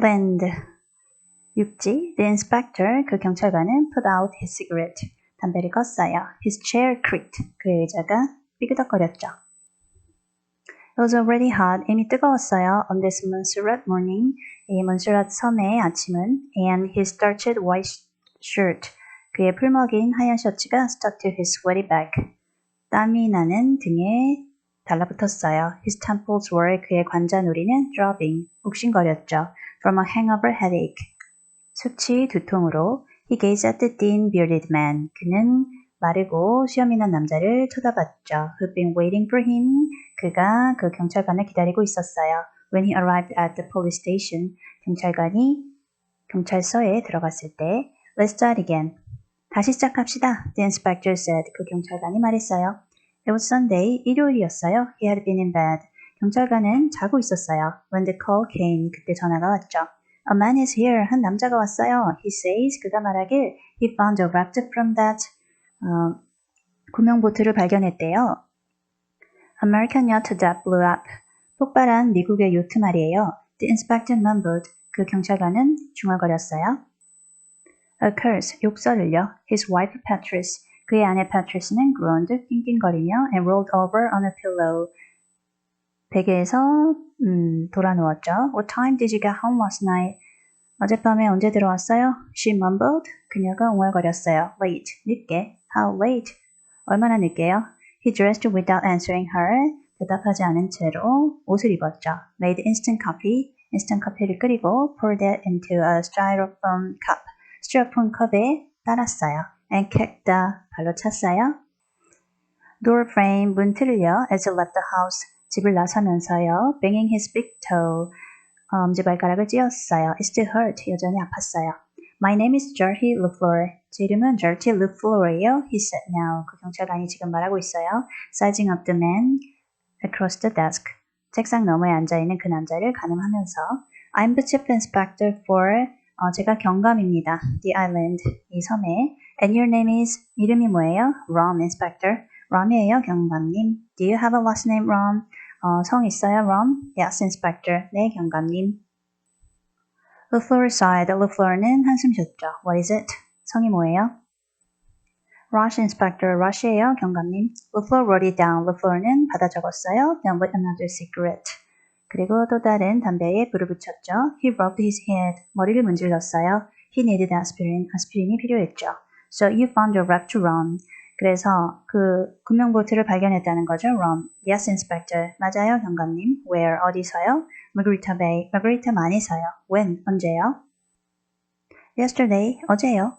Land. 육지. The inspector, 그 경찰관은 put out his cigarette. 담배를 껐어요. His chair creaked. 그의 의자가 삐그덕거렸죠. It was already hot. 이미 뜨거웠어요. On this Montserrat morning. 이 몬스랏 섬의 아침은 and his starched white shirt. 그의 풀먹인 하얀 셔츠가 stuck to his sweaty back. 땀이 나는 등에 달라붙었어요. His temples were 그의 관자놀이는 throbbing, 욱신거렸죠. From a hangover headache. 수치 두통으로 he gazed at the thin bearded man. 그는 마르고 수염이 난 남자를 쳐다봤죠. Who'd been waiting for him. 그가 그 경찰관을 기다리고 있었어요. When he arrived at the police station. 경찰관이 경찰서에 들어갔을 때 Let's start again. 다시 시작합시다. The inspector said. 그 경찰관이 말했어요. It was Sunday. 일요일이었어요. He had been in bed. 경찰관은 자고 있었어요. When the call came. 그때 전화가 왔죠. A man is here. 한 남자가 왔어요. He says. 그가 말하길 He found a wrecked from that. 어, 구명보트를 발견했대요. American yacht that blew up. 폭발한 미국의 요트 말이에요. The inspector mumbled. 그 경찰관은 중얼거렸어요. A curse, 욕설을요. His wife Patrice, 그의 아내 Patrice는 groaned, 낑낑거리며 and rolled over on a pillow. 베개에서 음, 돌아 누웠죠. What time did you get home last night? 어젯밤에 언제 들어왔어요? She mumbled. 그녀가 웅얼거렸어요. Late, 늦게. How late? 얼마나 늦게요? He dressed without answering her. 대답하지 않은 채로 옷을 입었죠. Made instant coffee. instant 커피를 끓이고 poured it into a styrofoam cup. 스티로폼 컵에 따랐어요. And kicked the 발로 찼어요. Door frame 문 틀을요. As he left the house 집을 나서면서요. Banging his big toe 어, 엄지발가락을 찧었어요. It still hurt. 여전히 아팠어요. My name is Gertie LeFleur. 제 이름은 Gertie LeFleur예요. He said now. 그 경찰관이 지금 말하고 있어요. Sizing up the man across the desk. 책상 너머에 앉아있는 그 남자를 가늠하면서 I'm the chief inspector for 어, 제가 경감입니다. The island, 이 섬에 And your name is 이름이 뭐예요? Rom inspector. Rom이에요, 경감님. Do you have a last name, Rom? 어, 성 있어요, Rom? Yes, inspector. 네, 경감님. LeFleur sighed. LeFleur는 한숨 쉬었죠. What is it? 성이 뭐예요? Rush inspector. Rush예요, 경감님. LeFleur wrote it down. LeFleur는 받아 적었어요. Then lit another cigarette. 그리고 또 다른 담배에 불을 붙였죠. He rubbed his head. 머리를 문질렀어요. He needed aspirin. 아스피린이 필요했죠. So you found your wreck to run. 그래서 그 금명보트를 발견했다는 거죠. Rom. Yes, inspector. 맞아요, 경감님. Where? 어디서요? Margarita Bay. Margarita 만에서요. When? 언제요? Yesterday. 어제요.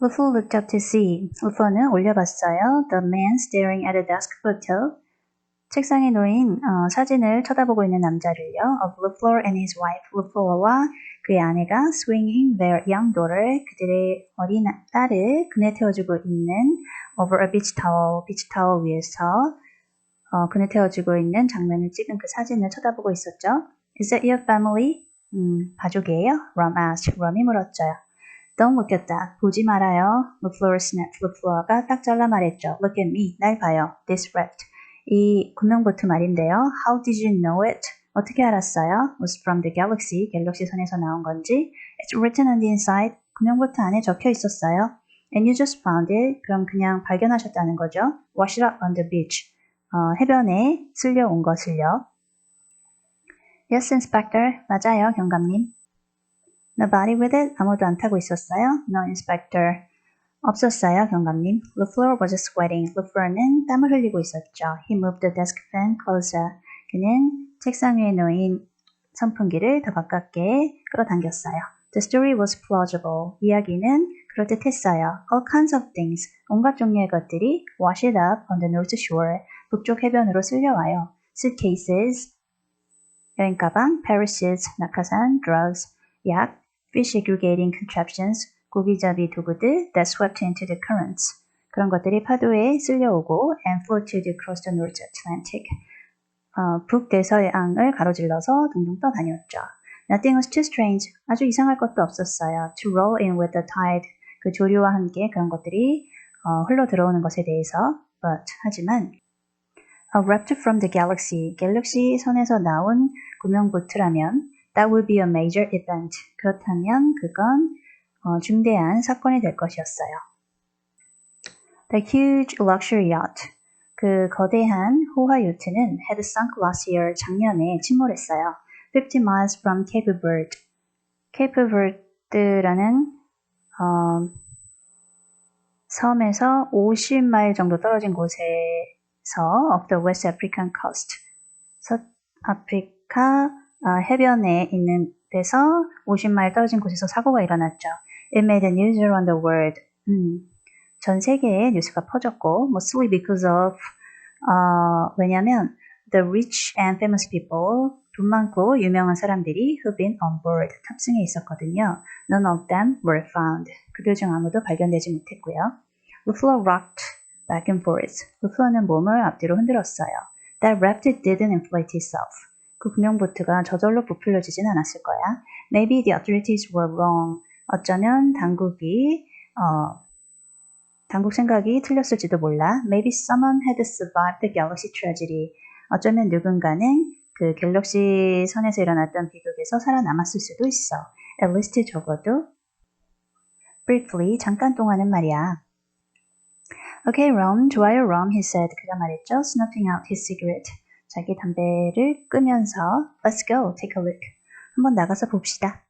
Lufu looked up to see. 루프는 올려봤어요. The man staring at a desk photo. 책상에 놓인 어, 사진을 쳐다보고 있는 남자를요. Of LeFleur and his wife. LeFleur와 그의 아내가 swinging their young daughter. 그들의 어린 딸을 그네 태워주고 있는 over a beach towel. beach towel 위에서 어, 그네 태워주고 있는 장면을 찍은 그 사진을 쳐다보고 있었죠. Is that your family? 음, 가족이에요? Rom asked. 럼이 물었죠요. Don't look at that. 보지 말아요. LeFleur snapped. LeFleur가 딱 잘라 말했죠. Look at me. 날 봐요. This wrecked. 이 구명보트 말인데요. How did you know it? 어떻게 알았어요? Was from the galaxy. 갤럭시 선에서 나온 건지. It's written on the inside. 구명보트 안에 적혀 있었어요. And you just found it. 그럼 그냥 발견하셨다는 거죠. Wash it up on the beach. 어, 해변에 쓸려온 것을요. Yes, inspector. 맞아요, 경감님. Nobody with it? 아무도 안 타고 있었어요? No, inspector. 없었어요, 경감님. LeFleur was sweating. LeFleur는 땀을 흘리고 있었죠. He moved the desk fan closer. 그는 책상 위에 놓인 선풍기를 더 가깝게 끌어당겼어요. The story was plausible. 이야기는 그럴듯했어요. All kinds of things. 온갖 종류의 것들이 wash it up on the north shore. 북쪽 해변으로 쓸려와요. Suitcases. 여행 가방, parachutes, 낙하산, drugs, 약, fish aggregating contraptions, 고기잡이 도구들 that swept into the currents. 그런 것들이 파도에 쓸려오고 and floated across the North Atlantic. 어, 북대서양을 가로질러서 둥둥 떠다녔죠. Nothing was too strange. 아주 이상할 것도 없었어요. To roll in with the tide. 그 조류와 함께 그런 것들이 어, 흘러 들어오는 것에 대해서. But 하지만 a raft from the galaxy. 갤럭시 선에서 나온 구명보트라면 That would be a major event. 그렇다면 그건 어, 중대한 사건이 될 것이었어요. The huge luxury yacht. 그 거대한 호화 요트는 had sunk last year 작년에 침몰했어요. 50 miles from Cape Verde. Cape Verde라는 어, 섬에서 50마일 정도 떨어진 곳에서 of the West African coast. 서아프리카 어, 해변에 있는 데서 50마일 떨어진 곳에서 사고가 일어났죠. It made the news around the world. 음, 전 세계에 뉴스가 퍼졌고, mostly because of, 어, 왜냐면 the rich and famous people, 돈 많고 유명한 사람들이 who've been on board, 탑승해 있었거든요. None of them were found. 그들 중 아무도 발견되지 못했고요. Buffalo rocked back and forth. 부플러는 몸을 앞뒤로 흔들었어요. That raft didn't inflate itself. 그 구명보트가 저절로 부풀려지진 않았을 거야. Maybe the authorities were wrong. 어쩌면 당국이 어, 당국 생각이 틀렸을지도 몰라. Maybe someone had survived the Galaxy tragedy. 어쩌면 누군가는 그 갤럭시 선에서 일어났던 비극에서 살아남았을 수도 있어. At least 적어도 briefly 잠깐 동안은 말이야. Okay, Rom. 좋아요, Rom. He said. 그가 말했죠. Snuffing out his cigarette. 자기 담배를 끄면서 Let's go. Take a look. 한번 나가서 봅시다.